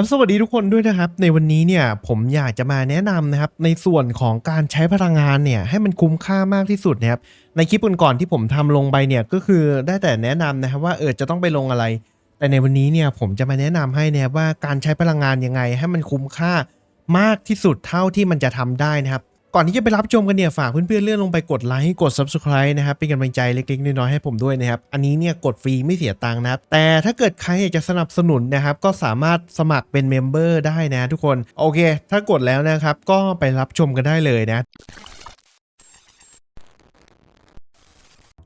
ครับสวัสดีทุกคนด้วยนะครับ ในวันนี้เนี่ยผมอยากจะมาแนะนำนะครับในส่วนของการใช้พลังงานเนี่ยให้มันคุ้มค่ามากที่สุดนะครับในคลิปก่อนๆที่ผมทำลงไปเนี่ยก็คือได้แต่แนะนำนะครับว่าเออจะต้องไปลงอะไร แต่ในวันนี้เนี่ยผมจะมาแนะนำให้นะครับว่าการใช้พลังงานยังไง ให้มันคุ้มค่ามากที่สุดเท่าที่มันจะทำได้นะครับ ก่อนที่จะไปรับชมกันเนี่ยฝากเพื่อนๆเลื่อนลงไปกดไลค์กด subscribe นะครับเป็นกำลังใจเล็กๆน้อยๆให้ผมด้วยนะครับอันนี้เนี่ยกดฟรีไม่เสียตังค์นะครับแต่ถ้าเกิดใครอยากจะสนับสนุนนะครับก็สามารถสมัครเป็นเมมเบอร์ได้นะทุกคน โอเค ถ้ากดแล้วนะครับก็ไปรับชมกันได้เลยนะ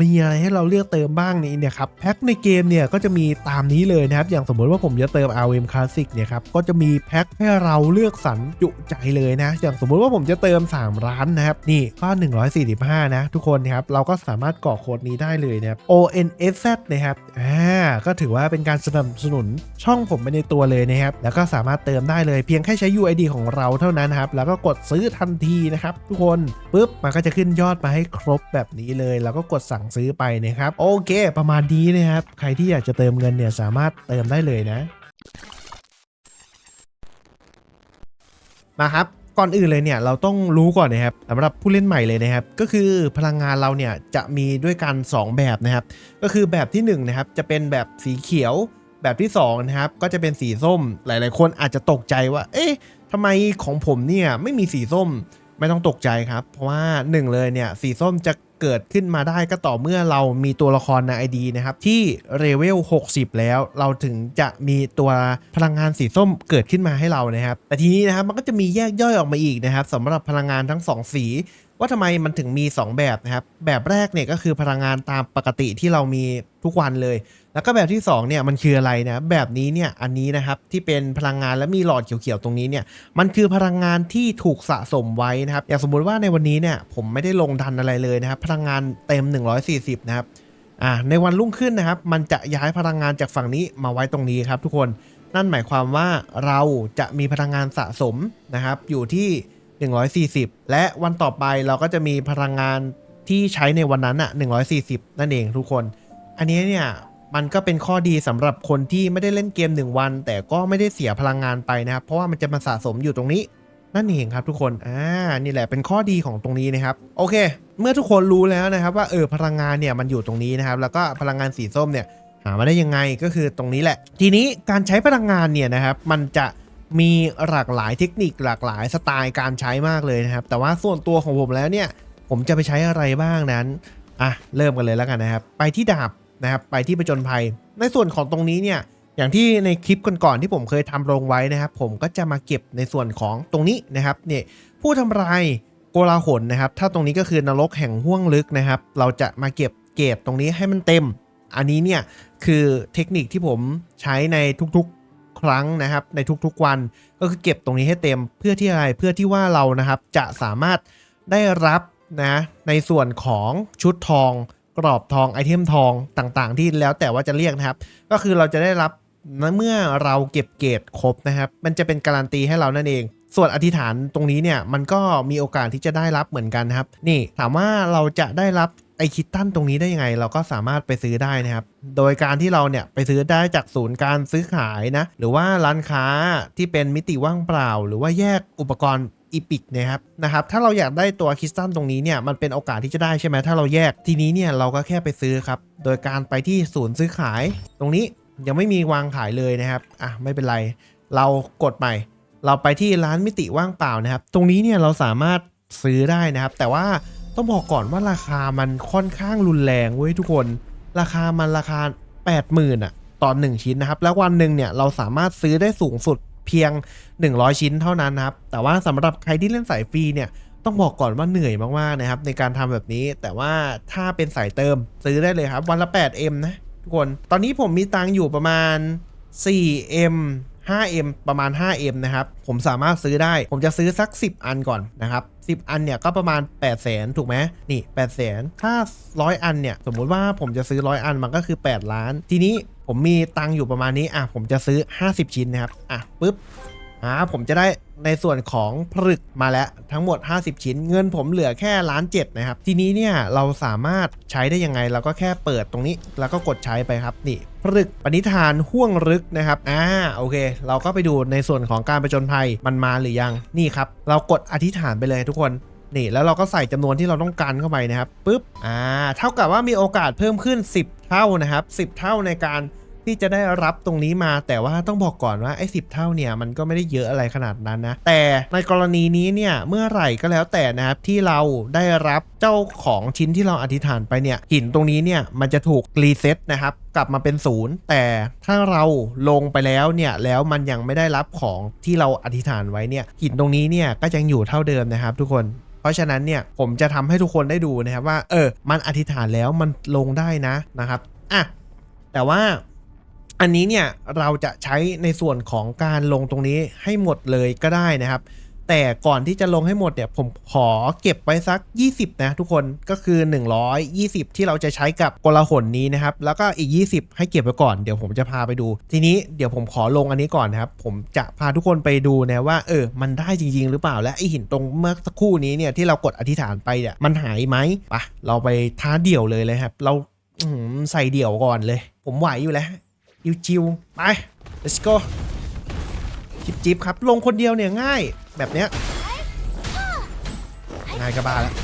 มีอะไรให้เราเลือกเติมบ้างนี่เนี่ยครับแพ็คในเกมเนี่ยก็จะมีตามนี้เลยนะครับ อย่างสมมติว่าผมจะเติม RM Classic เนี่ยครับก็จะมีแพ็คให้เราเลือกสรรจุใจเลยนะ อย่างสมมุติว่าผมจะเติม 3 ร้านนะครับ นี่ก็ 145 นะ ทุกคนนะครับเราก็สามารถกรอกโค้ดนี้ได้เลยนะครับ ONSZ นะครับอ่าก็ถือว่าเป็นการสนับสนุนช่องผมไปในตัวเลยนะครับ แล้วก็สามารถเติมได้เลยเพียงแค่ใช้ UID ของเราเท่านั้นนะครับ แล้วก็กดซื้อทันทีนะครับ ทุกคนปุ๊บมันก็จะขึ้นยอดมาให้ครบแบบนี้เลย แล้วก็กดสั่งซื้อไปนะครับ โอเค ประมาณนี้นะครับ ใครที่อยากจะเติมเงินเนี่ยสามารถเติมได้เลยนะ มาครับก่อนอื่นเลยเนี่ยเราต้องรู้ก่อนนะครับสำหรับผู้เล่นใหม่เลยนะครับ ก็คือพลังงานเราเนี่ยจะมีด้วยกัน 2 แบบนะครับ ก็คือแบบที่1นะครับจะเป็นแบบสีเขียวแบบที่2นะครับก็จะเป็นสีส้มหลาย ๆ คนอาจจะตกใจว่า เอ๊ะทำไมของผมเนี่ยไม่มีสีส้มไม่ต้องตกใจครับ เพราะว่า 1 เลยเนี่ยสีส้มจะ เกิดขึ้นมาได้ก็ต่อเมื่อเรามีตัวละครใน ID นะครับที่เลเวล 60 แล้ว เราถึงจะมีตัวพลังงานสีส้มเกิดขึ้นมาให้เรานะครับแต่ทีนี้นะครับมันก็จะมีแยกย่อยออกมาอีกนะครับสำหรับพลังงานทั้ง 2 สี ว่าทำไมมันถึงมี 2 แบบนะครับ แบบแรกเนี่ยก็คือพลังงานตามปกติที่เรามีทุกวันเลย แล้วก็แบบที่2เนี่ยมันคืออะไรนะแบบนี้เนี่ยอันนี้นะครับที่เป็นพลังงานและมีหลอดเขียวๆตรงนี้เนี่ยมันคือพลังงานที่ถูกสะสมไว้นะครับอย่างสมมุติว่าในวันนี้เนี่ยผมไม่ได้ลงดันอะไรเลยนะครับพลังงานเต็ม 140 นะครับอ่าในวันรุ่งขึ้นนะครับ มันจะย้ายพลังงานจากฝั่งนี้มาไว้ตรงนี้ครับ ทุกคนนั่นหมายความว่าเราจะมีพลังงานสะสมนะครับอยู่ที่ 140 และวันต่อไปเราก็จะมีพลังงานที่ใช้ในวันนั้นอะ140 นั่นเองทุกคน อันนี้เนี่ยมันก็เป็นข้อดีสำหรับคนที่ไม่ได้เล่นเกม 1 วัน แต่ก็ไม่ได้เสียพลังงานไปนะครับ เพราะว่ามันจะมาสะสมอยู่ตรงนี้ นั่นเองครับทุกคนอ่านี่แหละเป็นข้อดีของตรงนี้นะครับโอเค เมื่อทุกคนรู้แล้วนะครับ ว่าเออพลังงานเนี่ยมันอยู่ตรงนี้นะครับ แล้วก็พลังงานสีส้มเนี่ยหามาได้ยังไงก็คือตรงนี้แหละ ทีนี้การใช้พลังงานเนี่ยนะครับ มันจะ มีหลากหลายเทคนิคหลากหลายสไตล์การใช้มากเลยนะครับ แต่ว่าส่วนตัวของผมแล้วเนี่ย ผมจะไปใช้อะไรบ้างนั้นอะเริ่มกันเลยแล้วกันนะครับ ไปที่ดาบนะครับ ไปที่ประจนภัย ในส่วนของตรงนี้เนี่ย อย่างที่ในคลิปก่อนๆที่ผมเคยทำลงไว้นะครับ ผมก็จะมาเก็บในส่วนของตรงนี้นะครับเนี่ยผู้ทำลายโกลาหลนะครับ ถ้าตรงนี้ก็คือนรกแห่งห้วงลึกนะครับ เราจะมาเก็บเกรดตรงนี้ให้มันเต็ม อันนี้เนี่ยคือเทคนิคที่ผมใช้ในทุกๆ ครั้งนะครับ ในทุกๆวันก็คือเก็บตรงนี้ให้เต็มเพื่อที่อะไรเพื่อที่ว่าเรานะครับจะสามารถได้รับนะในส่วนของชุดทอง กรอบทองไอเทมทองต่างๆ ที่แล้วแต่ว่าจะเรียกนะครับ ก็คือเราจะได้รับเมื่อเราเก็บเกรดครบนะครับ มันจะเป็นการันตีให้เรานั่นเอง ส่วนอธิษฐานตรงนี้เนี่ยมันก็มีโอกาสที่จะได้รับเหมือนกันครับ นี่ถามว่าเราจะได้รับ ไอคิตตันตรงนี้ได้ยังไง เราก็สามารถไปซื้อได้นะครับ โดยการที่เราเนี่ยไปซื้อได้จากศูนย์การซื้อขายนะ หรือว่าร้านค้าที่เป็นมิติว่างเปล่า หรือว่าแยกอุปกรณ์อีพิกนะครับนะครับ ถ้าเราอยากได้ตัวคริสตัลตรงนี้เนี่ยมันเป็นโอกาสที่จะได้ใช่ไหมถ้าเราแยกทีนี้เนี่ยเราก็แค่ไปซื้อครับ โดยการไปที่ศูนย์ซื้อขาย ตรงนี้ยังไม่มีวางขายเลยนะครับอะไม่เป็นไร เรากดใหม่ เราไปที่ร้านมิติว่างเปล่านะครับ ตรงนี้เนี่ยเราสามารถซื้อได้นะครับ แต่ว่า ต้องบอกก่อนว่าราคามันค่อนข้างรุนแรงเว้ยทุกคน ราคามันราคา 80,000อะตอน1ชิ้นนะครับ แล้ววันหนึ่งเนี่ยเราสามารถซื้อได้สูงสุดเพียง 100 ชิ้นเท่านั้นนะครับ แต่ว่าสำหรับใครที่เล่นสายฟรีเนี่ยต้องบอกก่อนว่าเหนื่อยมากๆนะครับ ในการทำแบบนี้ แต่ว่าถ้าเป็นสายเติมซื้อได้เลยครับ วันละ 8M นะทุกคน ตอนนี้ผมมีตังอยู่ประมาณ 4M 5M ประมาณ 5M นะครับ ผมสามารถซื้อได้ ผมจะซื้อสัก 10 อันก่อนนะครับ 10 อันเนี่ยก็ประมาณ 8 0 0 0 0 0ถูกไหมนี่ 8 0 0 0 0 0ถ้า 100 อันเนี่ย สมมุติว่าผมจะซื้อ 100 อันมันก็คือ 8 ล้าน ทีนี้ผมมีตังค์อยู่ประมาณนี้ อะ ผมจะซื้อ 50 ชิ้นนะครับ อะปุ๊บ อ่า ผมจะได้ ในส่วนของผลึกมาแล้วทั้งหมด 50 ชิ้น เงินผมเหลือแค่ล้านเจ็ดนะครับ ทีนี้เนี่ยเราสามารถใช้ได้ยังไงเราก็แค่เปิดตรงนี้ แล้วก็กดใช้ไปครับนี่ผลึกปณิธานห่วงลึกนะครับอ่าโอเค เราก็ไปดูในส่วนของการประจนภัยมันมาหรือยังนี่ครับ เรากดอธิษฐานไปเลยทุกคนนี่แล้วเราก็ใส่จำนวนที่เราต้องการเข้าไปนะครับปุ๊บอ่าเท่ากับว่ามีโอกาสเพิ่มขึ้น 10 เท่านะครับ 10 เท่าในการ ที่จะได้รับตรงนี้มา แต่ว่าต้องบอกก่อนว่าไอ้สิเท่าเนี่ยมันก็ไม่ได้เยอะอะไรขนาดนั้นนะ แต่ในกรณีนี้เนี่ยเมื่อไหร่ก็แล้วแต่นะครับที่เราได้รับเจ้าของชิ้นที่เราอธิษฐานไปเนี่ยหินตรงนี้เนี่ยมันจะถูกรีเซ็ตนะครับกลับมาเป็นศูนย์แต่ถ้าเราลงไปแล้วเนี่ยแล้วมันยังไม่ได้รับของที่เราอธิษฐานไว้เนี่ยหินตรงนี้เนี่ยก็ยังอยู่เท่าเดิมนะครับ ทุกคนเพราะฉะนั้นเนี่ยผมจะทำให้ทุกคนได้ดูนะครับว่า เออ มันอธิษฐานแล้วมันลงได้นะนะครับอะแต่ว่า อันนี้เนี่ยเราจะใช้ในส่วนของการลงตรงนี้ให้หมดเลยก็ได้นะครับ แต่ก่อนที่จะลงให้หมดเนี่ยผมขอเก็บไว้สัก 20 นะทุกคนก็คือ 120 ที่เราจะใช้กับกลหนนี้นะครับ แล้วก็อีก 20 ให้เก็บไว้ก่อนเดี๋ยวผมจะพาไปดู ทีนี้เดี๋ยวผมขอลงอันนี้ก่อนนะครับ ผมจะพาทุกคนไปดูนะว่าเออมันได้จริง ๆ หรือเปล่าและไอหินตรงเมื่อสักครู่นี้เนี่ยที่เรากดอธิษฐานไปเนี่ยมันหายไหมปะเราไปท้าเดี่ยวเลยเลยครับ เราใส่เดี่ยวก่อนเลย ผมไหวอยู่แล้ว จิวจิวๆไป let's go จิบจิบครับลงคนเดียวเนี่ยง่ายแบบเนี้ยง่ายก็บ้าแล้ว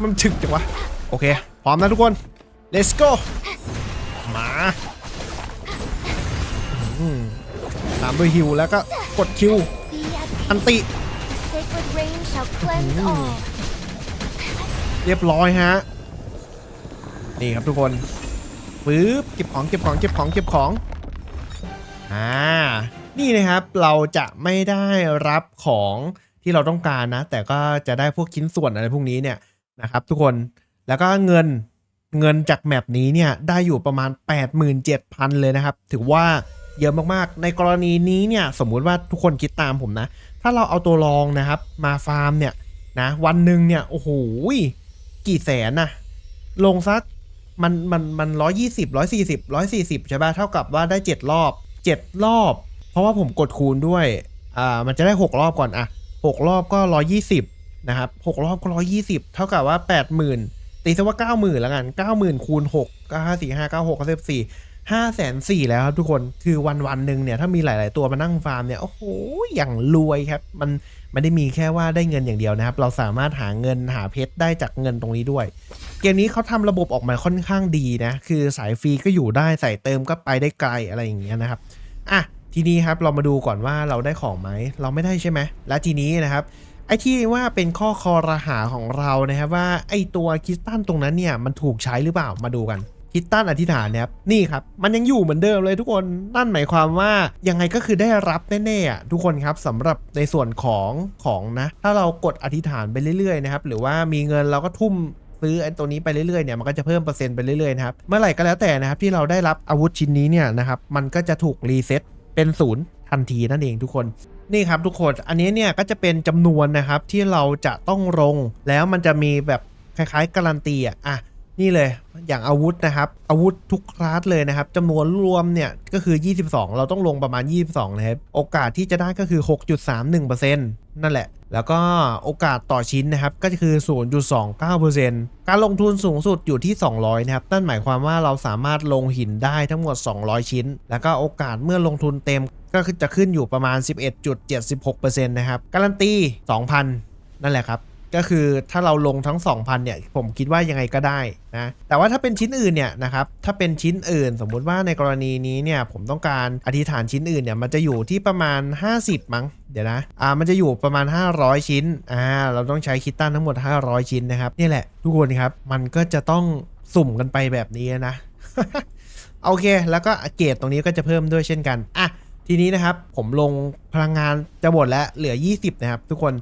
มันถึกจังวะ โอเค พร้อมนะทุกคน let's go มาตามด้วยฮิวแล้วก็กดคิว อันติ เรียบร้อยฮะ นี่ครับทุกคน ปึ๊บเก็บของเก็บของเก็บของเก็บของอ่านี่นะครับเราจะไม่ได้รับของที่เราต้องการนะ แต่ก็จะได้พวกชิ้นส่วนอะไรพวกนี้เนี่ยนะครับ ทุกคนแล้วก็เงินเงินจากแมปนี้เนี่ยได้อยู่ประมาณ 87,000 เลยนะครับ ถือว่าเยอะมากๆ ในกรณีนี้เนี่ยสมมุติว่าทุกคนคิดตามผมนะ ถ้าเราเอาตัวรองนะครับ มาฟาร์มเนี่ยนะวันหนึ่งเนี่ยโอ้โหกี่แสนนะลงสัก มันมันมันร้อยยี่สิบร้อยสี่สิบร้อยสี่สิบใช่ป่ะเท่ากับว่าได้เจ็ดรอบเจ็ดรอบ เพราะว่าผมกดคูณด้วยอ่ามันจะได้หกรอบก่อนอะหกรอบก็ร้อยยี่สิบนะครับหกรอบก็ร้อยยี่สิบเท่ากับว่าแปดหมื่นตีซะว่าเก้าหมื่นละกันเก้าหมื่นคูณหกก็ห้าสี่ห้าเก้าหกก็สิบสี่ ห้าแสนสี่แล้วครับทุกคนคือวันวันหนึ่งเนี่ยถ้ามีหลาย ๆ ตัวมานั่งฟาร์มเนี่ยโอ้โหอย่างรวยครับ มันไม่ได้มีแค่ว่าได้เงินอย่างเดียวนะครับ เราสามารถหาเงินหาเพชรได้จากเงินตรงนี้ด้วย เกมนี้เขาทำระบบออกมาค่อนข้างดีนะ คือสายฟรีก็อยู่ได้ใส่เติมก็ไปได้ไกลอะไรอย่างเงี้ยนะครับอะทีนี้ครับเรามาดูก่อนว่าเราได้ของไหมเราไม่ได้ใช่ไหมและทีนี้นะครับไอ้ที่ว่าเป็นข้อคอรหาของเรานะครับว่าไอ้ตัวคริสตัลตรงนั้นเนี่ยมันถูกใช้หรือเปล่ามาดูกัน คริสตันอธิษฐานเนี่ยครับนี่ครับ มันยังอยู่เหมือนเดิมเลยทุกคนนั่นหมายความว่ายังไงก็คือได้รับแน่ๆอะทุกคนครับสำหรับในส่วนของของนะ ถ้าเรากดอธิษฐานไปเรื่อยๆนะครับหรือว่ามีเงินเราก็ทุ่มซื้อไอ้ตัวนี้ไปเรื่อยๆเนี่ยมันก็จะเพิ่มเปอร์เซ็นต์ไปเรื่อยๆนะครับเมื่อไหร่ก็แล้วแต่นะครับที่เราได้รับอาวุธชิ้นนี้เนี่ยนะครับมันก็จะถูกรีเซ็ตเป็นศูนย์ทันทีนั่นเองทุกคนนี่ครับทุกคนอันนี้เนี่ยก็จะเป็นจำนวนนะครับที่เราจะต้องลงแล้วมันจะมีแบบคล้ายๆการันตีอะ นี่เลยอย่างอาวุธนะครับ อาวุธทุกคลาสเลยนะครับจำนวนรวมเนี่ยก็คือ 22 เราต้องลงประมาณ 22 นะครับ โอกาสที่จะได้ก็คือ 6.31%นั่นแหละ แล้วก็โอกาสต่อชิ้นนะครับ ก็คือ 0.29%การลงทุนสูงสุดอยู่ที่ 200 นะครับ นั่นหมายความว่าเราสามารถลงหินได้ทั้งหมด 200 ชิ้น แล้วก็โอกาสเมื่อลงทุนเต็มก็คือจะขึ้นอยู่ประมาณ 11.76%นะครับ การันตี 2,000 นั่นแหละครับ ก็คือถ้าเราลงทั้ง 2,000เนี่ยผมคิดว่ายังไงก็ได้นะแต่ว่าถ้าเป็นชิ้นอื่นเนี่ยนะครับถ้าเป็นชิ้นอื่น สมมุติว่าในกรณีนี้เนี่ยผมต้องการอธิษฐานชิ้นอื่นเนี่ยมันจะอยู่ที่ประมาณ 50 มั้งเดี๋ยวนะอ่ามันจะอยู่ประมาณ 500 ชิ้นอ่าเราต้องใช้คิตตันทั้งหมด 500 ชิ้นนะครับนี่แหละทุกคนครับมันก็จะต้องสุ่มกันไปแบบนี้นะโอเค แล้วก็เกรดตรงนี้ก็จะเพิ่มด้วยเช่นกันอะทีนี้นะครับผมลงพลังงานจะหมดแล้วเหลือ 20 นะครับ ทุกคน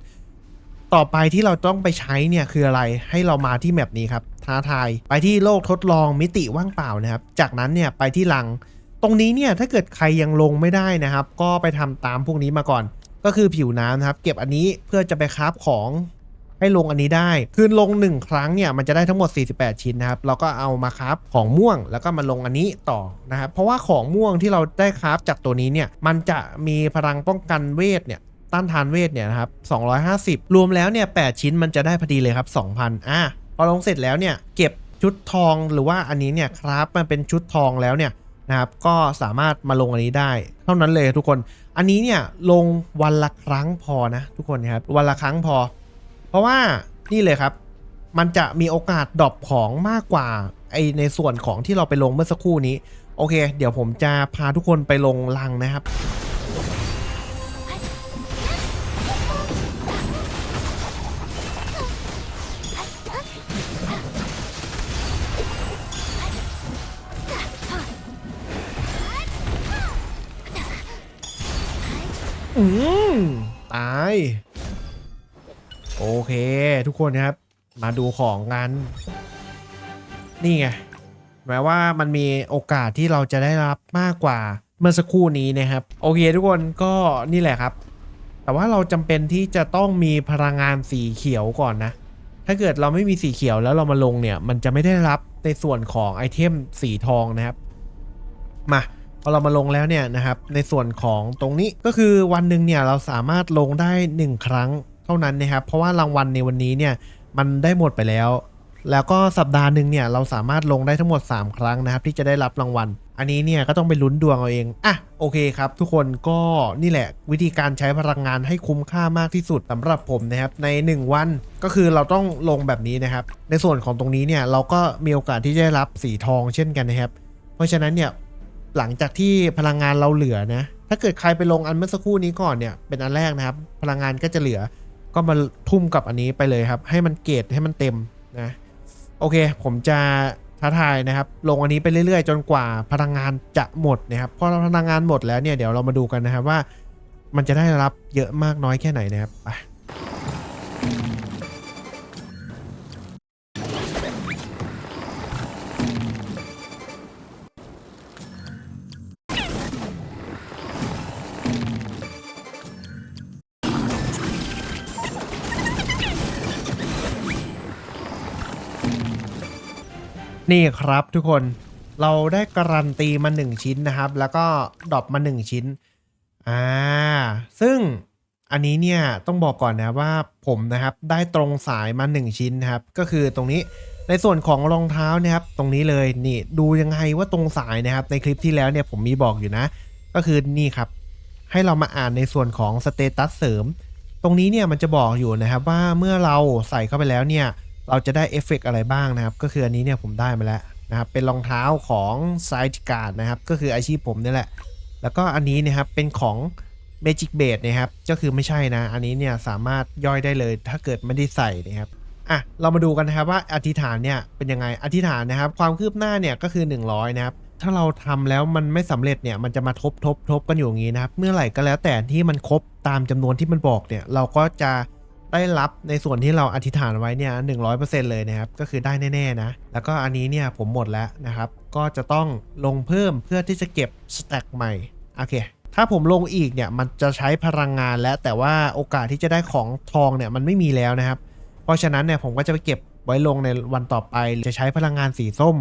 ต่อไปที่เราต้องไปใช้เนี่ยคืออะไรให้เรามาที่แมปนี้ครับท้าทายไปที่โลกทดลองมิติว่างเปล่านะครับ จากนั้นเนี่ยไปที่ลัง ตรงนี้เนี่ยถ้าเกิดใครยังลงไม่ได้นะครับ ก็ไปทำตามพวกนี้มาก่อน ก็คือผิวน้ำนะครับ เก็บอันนี้เพื่อจะไปคราฟของให้ลงอันนี้ได้ คือลง 1 ครั้งเนี่ยมันจะได้ทั้งหมด 48 ชิ้นนะครับ เราก็เอามาคราฟของม่วงแล้วก็มาลงอันนี้ต่อนะครับ เพราะว่าของม่วงที่เราได้คราฟจากตัวนี้เนี่ย มันจะมีพลังป้องกันเวทเนี่ย ต้านทานเวทเนี่ยนะครับ 250 รวมแล้วเนี่ย 8 ชิ้นมันจะได้พอดีเลยครับ 2,000 อะ พอลงเสร็จแล้วเนี่ย เก็บชุดทองหรือว่าอันนี้เนี่ยครับมันเป็นชุดทองแล้วเนี่ยนะครับ ก็สามารถมาลงอันนี้ได้ เท่านั้นเลยทุกคน อันนี้เนี่ยลงวันละครั้งพอนะทุกคนครับ วันละครั้งพอ เพราะว่านี่เลยครับ มันจะมีโอกาสดรอปของมากกว่าไอในส่วนของที่เราไปลงเมื่อสักครู่นี้ โอเค เดี๋ยวผมจะพาทุกคนไปลงลังนะครับ อืมตาย โอเคทุกคนครับ มาดูของกัน นี่ไงแม้ว่ามันมีโอกาสที่เราจะได้รับมากกว่าเมื่อสักครู่นี้นะครับ โอเคทุกคนก็นี่แหละครับ แต่ว่าเราจำเป็นที่จะต้องมีพลังงานสีเขียวก่อนนะ ถ้าเกิดเราไม่มีสีเขียวแล้วเรามาลงเนี่ย มันจะไม่ได้รับในส่วนของไอเทมสีทองนะครับ มา พอเรามาลงแล้วเนี่ยนะครับในส่วนของตรงนี้ก็คือวันหนึ่งเนี่ยเราสามารถลงได้ 1 ครั้งเท่านั้นนะครับเพราะว่ารางวัลในวันนี้เนี่ยมันได้หมดไปแล้ว แล้วก็สัปดาห์หนึ่งเนี่ยเราสามารถลงได้ทั้งหมด 3 ครั้งนะครับที่จะได้รับรางวัล อันนี้เนี่ยก็ต้องไปลุ้นดวงเอาเองอะโอเคครับ ทุกคนก็นี่แหละวิธีการใช้พลังงานให้คุ้มค่ามากที่สุดสำหรับผมนะครับใน 1 วันก็คือเราต้องลงแบบนี้นะครับ ในส่วนของตรงนี้เนี่ยเราก็มีโอกาสที่จะได้รับสีทองเช่นกันนะครับ เพราะฉะนั้นเนี่ย หลังจากที่พลังงานเราเหลือนะถ้าเกิดใครไปลงอันเมื่อสักครู่นี้ก่อนเนี่ยเป็นอันแรกนะครับ พลังงานก็จะเหลือ ก็มาทุ่มกับอันนี้ไปเลยครับ ให้มันเกรดให้มันเต็มนะโอเค ผมจะท้าทายนะครับ ลงอันนี้ไปเรื่อยๆ จนกว่าพลังงานจะหมดนะครับพอพลังงานหมดแล้วเนี่ยเดี๋ยวเรามาดูกันนะครับว่า มันจะได้รับเยอะมากน้อยแค่ไหนนะครับไป นี่ครับทุกคนเราได้การันตีมา 1 ชิ้นนะครับ แล้วก็ดรอปมา 1 ชิ้นอ่าซึ่งอันนี้เนี่ยต้องบอกก่อนนะว่าผมนะครับได้ตรงสายมา 1 ชิ้นนะครับ ก็คือตรงนี้ในส่วนของรองเท้านะครับ ตรงนี้เลยนี่ดูยังไงว่าตรงสายนะครับ ในคลิปที่แล้วเนี่ยผมมีบอกอยู่นะ ก็คือนี่ครับ ให้เรามาอ่านในส่วนของสเตตัสเสริม ตรงนี้เนี่ยมันจะบอกอยู่นะครับว่าเมื่อเราใส่เข้าไปแล้วเนี่ย เราจะได้เอฟเฟกต์อะไรบ้างนะครับ ก็คืออันนี้เนี่ยผมได้มาแล้วนะครับ เป็นรองเท้าของไซด์การ์ดนะครับ ก็คืออาชีพผมนี่แหละ แล้วก็อันนี้นะครับเป็นของ Magic b a d นะครับ ก็คือไม่ใช่นะ อันนี้เนี่ยสามารถย่อยได้เลยถ้าเกิดไม่ได้ใส่นะครับอะเรามาดูกันนะครับว่าอธิษฐานเนี่ยเป็นยังไงอธิษฐานนะครับ ความคืบหน้าเนี่ยก็คือ 100 นะครับ ถ้าเราทำแล้วมันไม่สำเร็จเนี่ยมันจะมาทบทบทบกันอยู่อย่างนี้นะครับ เมื่อไหร่ก็แล้วแต่ที่มันครบตามจำนวนที่มันบอกเนี่ยเราก็จะ ได้รับในส่วนที่เราอธิษฐานไว้เนี่ยหนึ่งร้อยเปอร์เซ็นต์เลยนะครับ ก็คือได้แน่ๆนะ แล้วก็อันนี้เนี่ยผมหมดแล้วนะครับ ก็จะต้องลงเพิ่มเพื่อที่จะเก็บสแต็กใหม่ โอเค ถ้าผมลงอีกเนี่ยมันจะใช้พลังงานแล้วแต่ว่าโอกาสที่จะได้ของทองเนี่ยมันไม่มีแล้วนะครับ เพราะฉะนั้นเนี่ยผมก็จะไปเก็บไว้ลงในวันต่อไปจะใช้พลังงานสีส้ม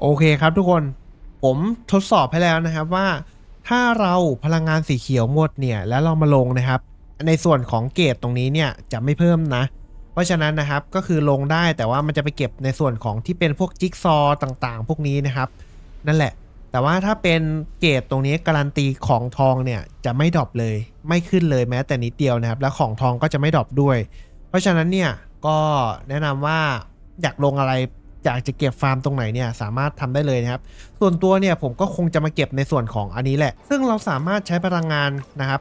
โอเคครับทุกคนผมทดสอบให้แล้วนะครับว่า ถ้าเราพลังงานสีเขียวหมดเนี่ยแล้วเรามาลงนะครับ ในส่วนของเกรดตรงนี้เนี่ยจะไม่เพิ่มนะ เพราะฉะนั้นนะครับก็คือลงได้แต่ว่ามันจะไปเก็บในส่วนของที่เป็นพวกจิ๊กซอว์ต่างๆ พวกนี้นะครับ นั่นแหละ แต่ว่าถ้าเป็นเกรดตรงนี้การันตีของทองเนี่ยจะไม่ดรอปเลย ไม่ขึ้นเลยแม้แต่นิดเดียวนะครับ แล้วของทองก็จะไม่ดรอปด้วย เพราะฉะนั้นเนี่ยก็แนะนำว่าอยากลงอะไร อยากจะเก็บฟาร์มตรงไหนเนี่ยสามารถทำได้เลยนะครับ ส่วนตัวเนี่ยผมก็คงจะมาเก็บในส่วนของอันนี้แหละ ซึ่งเราสามารถใช้พลังงานนะครับ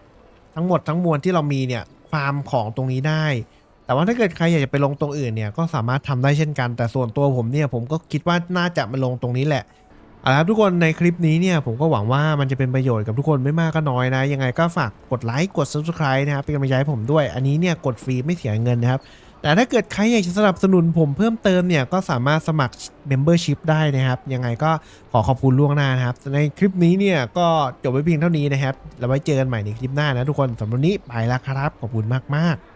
ทั้งหมดทั้งมวลที่เรามีเนี่ยฟาร์มของตรงนี้ได้ แต่ว่าถ้าเกิดใครอยากจะไปลงตรงอื่นเนี่ยก็สามารถทำได้เช่นกัน แต่ส่วนตัวผมเนี่ยผมก็คิดว่าน่าจะมาลงตรงนี้แหละเพเอาละครับทุกคนในคลิปนี้เนี่ยผมก็หวังว่ามันจะเป็นประโยชน์กับทุกคนไม่มากก็น้อยนะ ยังไงก็ฝากกดไลค์กด subscribe นะครับเป็นกำลังใจให้ผมด้วย อันนี้เนี่ยกดฟรีไม่เสียเงินนะครับ แต่ถ้าเกิดใครอยากจะสนับสนุนผมเพิ่มเติมเนี่ย ก็สามารถสมัคร Membership ได้นะครับ ยังไงก็ขอขอบคุณล่วงหน้านะครับ ในคลิปนี้เนี่ยก็จบไว้เพียงเท่านี้นะครับ แล้วไว้เจอกันใหม่ในคลิปหน้านะทุกคนสำหรับวันนี้ไปแล้วครับ ขอบคุณมากๆ